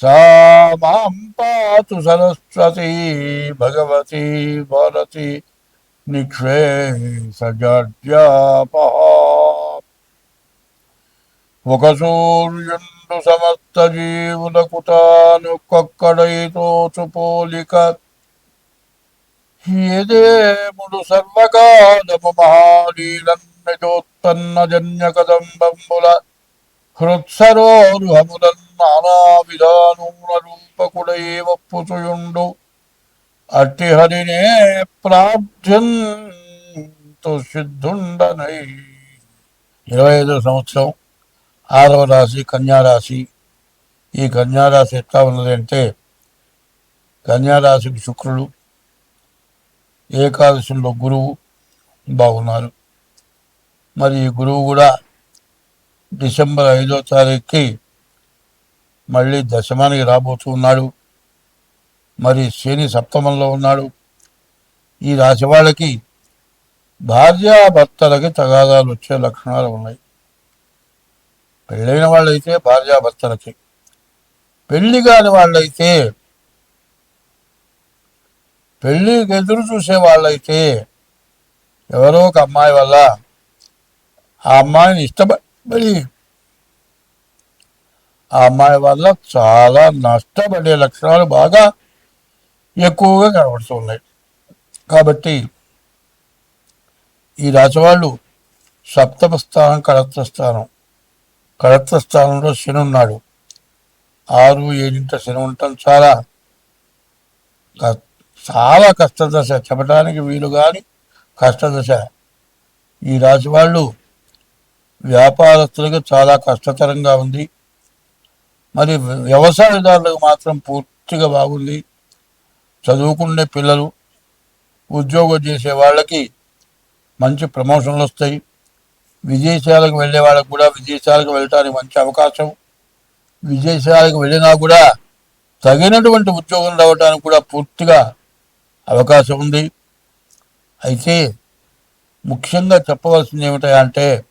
सा मां पातु सरस्वती भगवती भारती నిక్షేసజాడ్యాపహ ఒక సూర్యుండు సమస్త జీవులకు తాను కొక్కడైతోచు పోలిక ఏదేముడు సర్వకాలము మహాలీలన్నజోత్పన్న జన్య కదంబంబుల హృత్సరోరుహములన్ నానా విధానూన రూపకుడై అట్టి హరినే ప్రార్థ్యంతు సిద్ధుండనై. ఇరవై ఐదో సంవత్సరం ఆరవ రాశి కన్యారాశి ఈ కన్యారాశి ఎట్లా ఉన్నది అంటే కన్యారాశికి శుక్రుడు ఏకాదశిలో గురువు బాగున్నారు. మరి ఈ గురువు కూడా డిసెంబర్ ఐదో తారీఖుకి మళ్ళీ దశమానికి రాబోతూ ఉన్నాడు. మరి శని సప్తమంలో ఉన్నాడు. ఈ రాశి వాళ్ళకి భార్యాభర్తలకి తగాదాలు వచ్చే లక్షణాలు ఉన్నాయి. పెళ్ళైన వాళ్ళైతే భార్యాభర్తలకి. పెళ్ళి కాని వాళ్ళైతే పెళ్ళి ఎదురు చూసే వాళ్ళైతే ఎవరో ఒక అమ్మాయి వల్ల ఆ అమ్మాయిని ఇష్టపడి ఆ అమ్మాయి వల్ల చాలా నష్టపడే లక్షణాలు బాగా ఎక్కువగా కనబడుతున్నాయి కాబట్టి ఈ రాశివాళ్ళు సప్తమ స్థానం కడత్వ స్థానం. కడత్వ స్థానంలో శని ఉన్నాడు. ఆరు ఏడింట శని ఉండటం చాలా చాలా కష్టదశ. చెప్పడానికి వీలు కానీ కష్టదశ. ఈ రాశి వాళ్ళు వ్యాపారస్తులకు చాలా కష్టతరంగా ఉంది. మరి వ్యవసాయదారులకు మాత్రం పూర్తిగా బాగుంది. చదువుకునే పిల్లలు ఉద్యోగం చేసే వాళ్ళకి మంచి ప్రమోషన్లు వస్తాయి. విదేశాలకు వెళ్ళే వాళ్ళకు కూడా విదేశాలకు వెళ్ళటానికి మంచి అవకాశం. విదేశాలకు వెళ్ళినా కూడా తగినటువంటి ఉద్యోగం రావడానికి కూడా పూర్తిగా అవకాశం ఉంది. అయితే ముఖ్యంగా చెప్పవలసింది ఏమిటంటే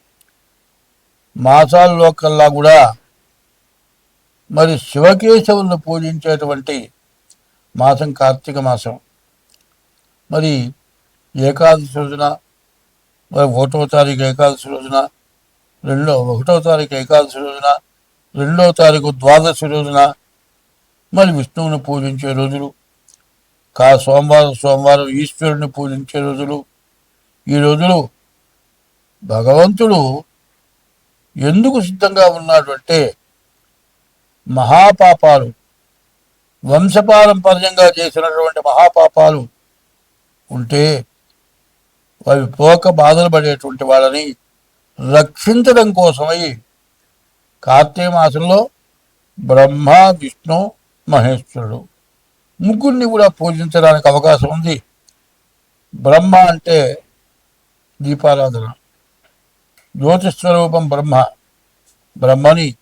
మాసాల్లో కల్లా కూడా మరి శివకేశవులను పూజించేటువంటి మాసం కార్తీక మాసం. మరి ఏకాదశి రోజున మరి ఒకటో తారీఖు ఏకాదశి రోజున రెండో ఒకటో తారీఖు ఏకాదశి రోజున రెండో తారీఖు ద్వాదశి రోజున మరి విష్ణువుని పూజించే రోజులు కా సోమవారం సోమవారం ఈశ్వరుని పూజించే రోజులు. ఈ రోజులు భగవంతుడు ఎందుకు సిద్ధంగా ఉన్నాడు అంటే మహాపాపాలు వంశపారంపర్యంగా చేసినటువంటి మహాపాపాలు ఉంటే అవి పోక బాధలు పడేటువంటి వాళ్ళని రక్షించడం కోసమై కార్తీక మాసంలో బ్రహ్మ విష్ణు మహేశ్వరుడు ముగ్గురిని కూడా పూజించడానికి అవకాశం ఉంది. బ్రహ్మ అంటే దీపారాధన. జ్యోతిస్వరూపం బ్రహ్మ. బ్రహ్మని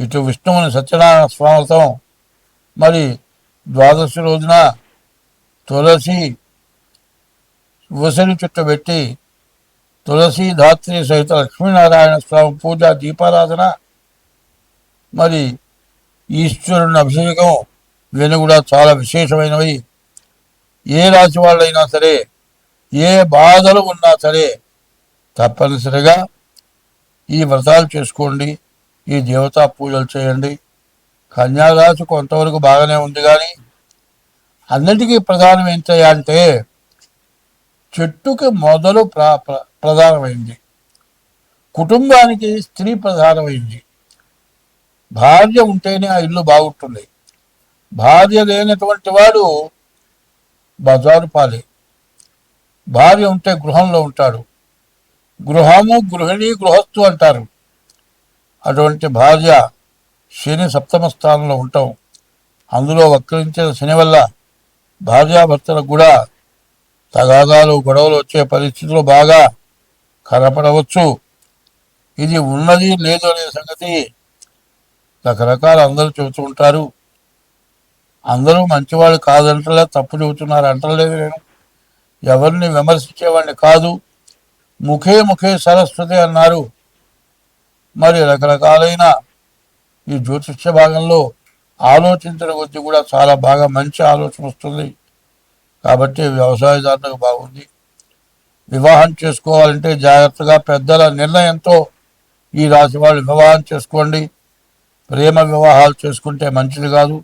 ఇటు విష్ణువుని సత్యనారాయణ స్వామితో మరి ద్వాదశి రోజున తులసి ఉసిరి చుట్టూ పెట్టి తులసి ధాత్రి సహిత లక్ష్మీనారాయణ స్వామి పూజ దీపారాధన మరి ఈశ్వరుని అభిషేకం ఇవన్నీ కూడా చాలా విశేషమైనవి. ఏ రాశి వాళ్ళైనా సరే ఏ బాధలు ఉన్నా సరే తప్పనిసరిగా ఈ వ్రతాలు చేసుకోండి. ఈ దేవతా పూజలు చేయండి. కన్యారాశి కొంతవరకు బాగానే ఉంది కానీ అన్నిటికీ ప్రధానం ఏంటయ్యా అంటే చెట్టుకి మొదలు ప్ర ప్ర- ప్రధానమైంది. కుటుంబానికి స్త్రీ ప్రధానమైంది. భార్య ఉంటేనే ఆ ఇల్లు బాగుంటుంది. భార్య లేనటువంటి వాడు బజారు పాలే. భార్య ఉంటే గృహంలో ఉంటాడు. గృహము గృహిణి గృహస్థు అంటారు. అటువంటి భార్య శని సప్తమ స్థానంలో ఉంటాం అందులో వక్రించిన శని వల్ల భార్యాభర్తలకు కూడా తగాదాలు గొడవలు వచ్చే పరిస్థితులు బాగా కనపడవచ్చు. ఇది ఉన్నది లేదు అనే సంగతి రకరకాల అందరూ చెబుతూ ఉంటారు. అందరూ మంచివాళ్ళు కాదంటలే తప్పు చెబుతున్నారు అంటలేదు నేను. ఎవరిని విమర్శించేవాడిని కాదు. ముఖే ముఖే సరస్వతి అన్నారు. మరి రకరకాలైన ఈ జ్యోతిష్య భాగంలో ఆలోచించిన కొద్దీ కూడా చాలా బాగా మంచి ఆలోచన వస్తుంది. కాబట్టి వ్యవసాయదారులకు బాగుంది. వివాహం చేసుకోవాలంటే జాగ్రత్తగా పెద్దల నిర్ణయంతో ఈ రాశి వాళ్ళు వివాహం చేసుకోండి. ప్రేమ వివాహాలు చేసుకుంటే మంచిది కాదు.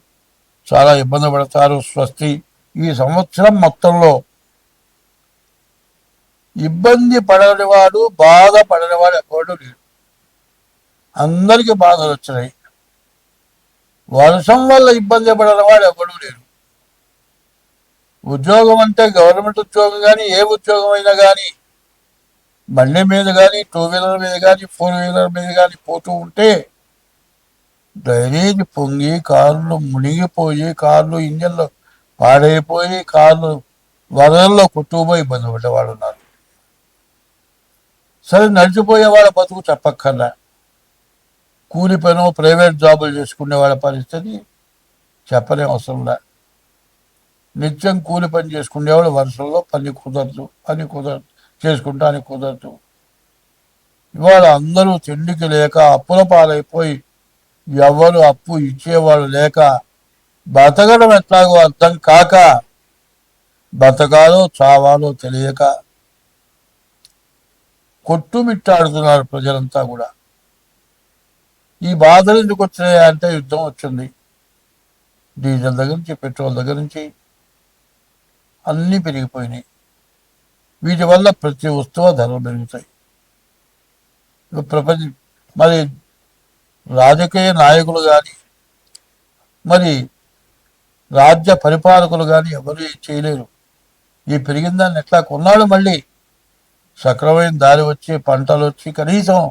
చాలా ఇబ్బంది పడతారు. స్వస్తి ఈ సంవత్సరం మొత్తంలో ఇబ్బంది పడనివాడు బాధ పడనివాడు ఎవడు లేడు అందరికీ బాధలు వచ్చినాయి. వర్షం వల్ల ఇబ్బంది పడనివాడు ఎవడు లేడు. ఉద్యోగం అంటే గవర్నమెంట్ ఉద్యోగం కానీ ఏ ఉద్యోగం అయినా కానీ బండి మీద కానీ టూ వీలర్ మీద కానీ ఫోర్ వీలర్ మీద కానీ పోతూ ఉంటే డ్రైనేజ్ పొంగి కార్లు మునిగిపోయి కార్లు ఇంజన్లు పాడైపోయి కార్లు వరదల్లో కొట్టుకుపోయి ఇబ్బంది పడ్డవాళ్ళు ఉన్నారు. సరే నడిచిపోయే వాళ్ళ బతుకు చెప్పక్కర్లా. కూలి పను ప్రైవేట్ జాబులు చేసుకునే వాళ్ళ పరిస్థితి చెప్పలేం అవసరంలా నిత్యం కూలి పని చేసుకునేవాళ్ళు వరుసల్లో పని కుదరదు పని కుదరదు చేసుకుంటానికి కుదరదు. ఇవాళ అందరూ తిండికి లేక అప్పుల పాలైపోయి ఎవరు అప్పు ఇచ్చేవాళ్ళు లేక బతకడం ఎట్లాగో అర్థం కాక బతకాలో చావాలో తెలియక కొట్టుమిట్టాడుతున్నారు ప్రజలంతా కూడా. ఈ బాధలు ఎందుకు వచ్చినాయి అంటే యుద్ధం వచ్చింది. డీజిల్ దగ్గర నుంచి పెట్రోల్ దగ్గర నుంచి అన్నీ పెరిగిపోయినాయి. వీటి వల్ల ప్రతి వస్తువు ధరలు పెరుగుతాయి. ప్రపంచ మరి రాజకీయ నాయకులు కానీ మరి రాజ్య పరిపాలకులు కానీ ఎవరు చేయలేరు. ఈ పెరిగిన దాన్ని ఎట్లా కొన్నాళ్ళు మళ్ళీ? సక్రమైన దారి వచ్చి పంటలు వచ్చి కనీసం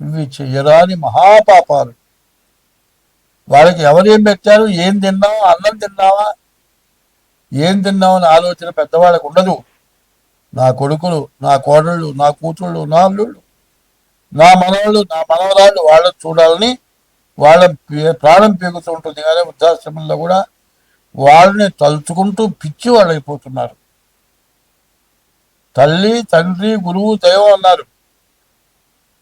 ఇవి చెయ్యరాని మహాపాపాలు. వాళ్ళకి ఎవరేం పెట్టారు? ఏం తిన్నావా? అన్నం తిన్నావా? ఏం తిన్నామని ఆలోచన పెద్దవాళ్ళకు ఉండదు. నా కొడుకులు నా కోడళ్ళు నా కూతుళ్ళు నా అల్లుళ్ళు నా మనవాళ్ళు నా మనవరాళ్ళు వాళ్ళని చూడాలని వాళ్ళ ప్రాణం పీకుతూ ఉంటుంది కానీ వృద్ధాశ్రమంలో కూడా. వాళ్ళని తలుచుకుంటూ పిచ్చి వాళ్ళు అయిపోతున్నారు తల్లి తండ్రి గురువు దైవం అన్నారు.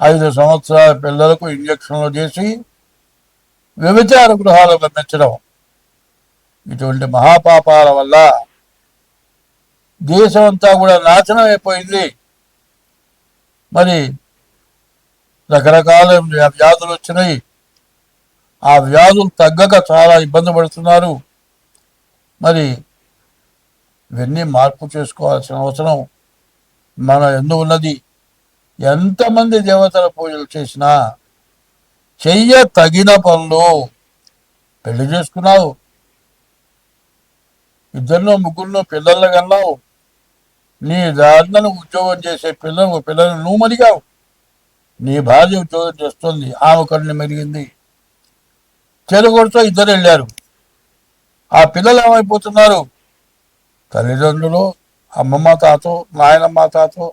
ఐదు సంవత్సరాల పిల్లలకు ఇంజక్షన్లు చేసి వ్యభిచార గృహాలు నిర్మించడం ఇటువంటి మహాపాపాల వల్ల దేశం అంతా కూడా నాశనం అయిపోయింది. మరి రకరకాల వ్యాధులు వచ్చినాయి. ఆ వ్యాధులు తగ్గక చాలా ఇబ్బంది పడుతున్నారు. మరి ఇవన్నీ మార్పు చేసుకోవాల్సిన అవసరం మన ఎందు ఉన్నది ఎంతమంది దేవతల పూజలు చేసినా చెయ్య తగిన పనులు పెళ్ళి చేసుకున్నావు. ఇద్దరినో ముగ్గురునో పిల్లలు కన్నావు. నీ దారిని ఉద్యోగం చేసే పిల్లలు పిల్లలు నువ్వు మరిగావు. నీ భార్య ఉద్యోగం చేస్తుంది ఆమె కన్ను మెరిగింది. చెరుగొడుతో ఇద్దరు వెళ్ళారు. ఆ పిల్లలు ఏమైపోతున్నారు? తల్లిదండ్రులు అమ్మమ్మ తాతో నాయనమ్మ తాతో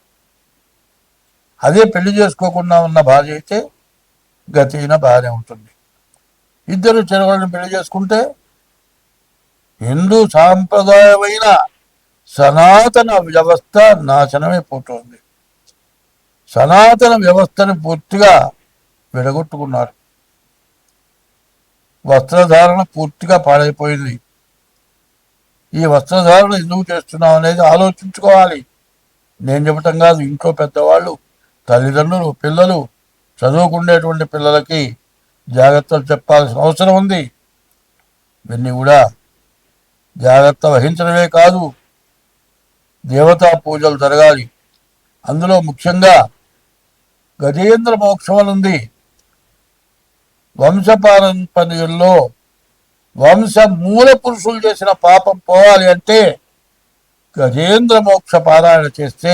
అదే పెళ్ళి చేసుకోకుండా ఉన్న భార్య అయితే గతిన భార్య ఉంటుంది. ఇద్దరు చెరవలను పెళ్ళి చేసుకుంటే హిందూ సాంప్రదాయమైన సనాతన వ్యవస్థ నాశనమే పోతుంది. సనాతన వ్యవస్థను పూర్తిగా విడగొట్టుకున్నారు. వస్త్రధారణ పూర్తిగా పాడైపోయింది. ఈ వస్త్రధారణ ఎందుకు చేస్తున్నాం అనేది ఆలోచించుకోవాలి. నేను చెప్పటం కాదు ఇంట్లో పెద్దవాళ్ళు తల్లిదండ్రులు పిల్లలు చదువుకునేటువంటి పిల్లలకి జాగ్రత్తలు చెప్పాల్సిన అవసరం ఉంది. ఇవన్నీ కూడా జాగ్రత్త వహించడమే కాదు దేవతా పూజలు జరగాలి. అందులో ముఖ్యంగా గజేంద్ర మోక్షం అని ఉంది. వంశపారంపర్యంలో వంశ మూల పురుషులు చేసిన పాపం పోవాలి అంటే గజేంద్ర మోక్ష పారాయణ చేస్తే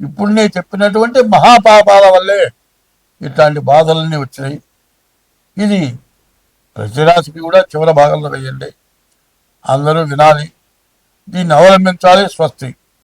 ఇప్పుడు నేను చెప్పినటువంటి మహాపాపాల వల్లే ఇట్లాంటి బాధలన్నీ వచ్చినాయి. ఇది ప్రతిరాశికి కూడా చివరి భాగంలో వేయండి. అందరూ వినాలి. దీన్ని అవలంబించాలి. స్వస్తి.